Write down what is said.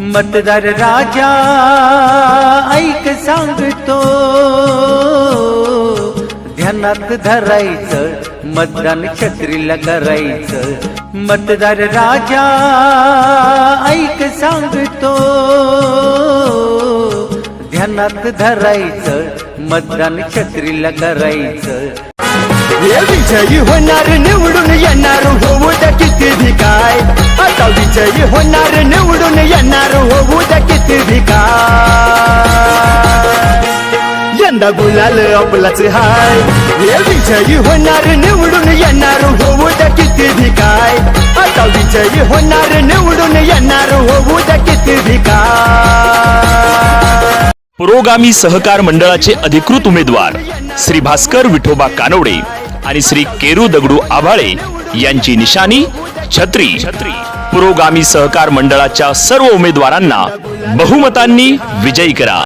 मतदार राजा ऐक सांगतो. ध्यानात धरायचं मतदान छत्रीला करायचं. मतदार राजा ऐक सांगतो. ध्यानात धरायचं मतदान छत्रीला करायचं. विजयी होणार निवडून विजयी होणार निवडून येणार होऊ द्या किती भी यंदा गुलाल आपलाच हाय हे विजयी होणार निवडून येणार होऊ द्या किती भिकाय आता विजयी होणार निवडून येणार होऊ द्या किती भी पुरोगामी सहकार मंडळाचे अधिकृत उमेदवार श्री भास्कर विठोबा कानवडे आणि श्री केरू दगडू आभाळे यांची निशाणी छत्री छत्री पुरोगामी सहकार मंडळाच्या सर्व उमेदवारांना बहुमतांनी विजयी करा.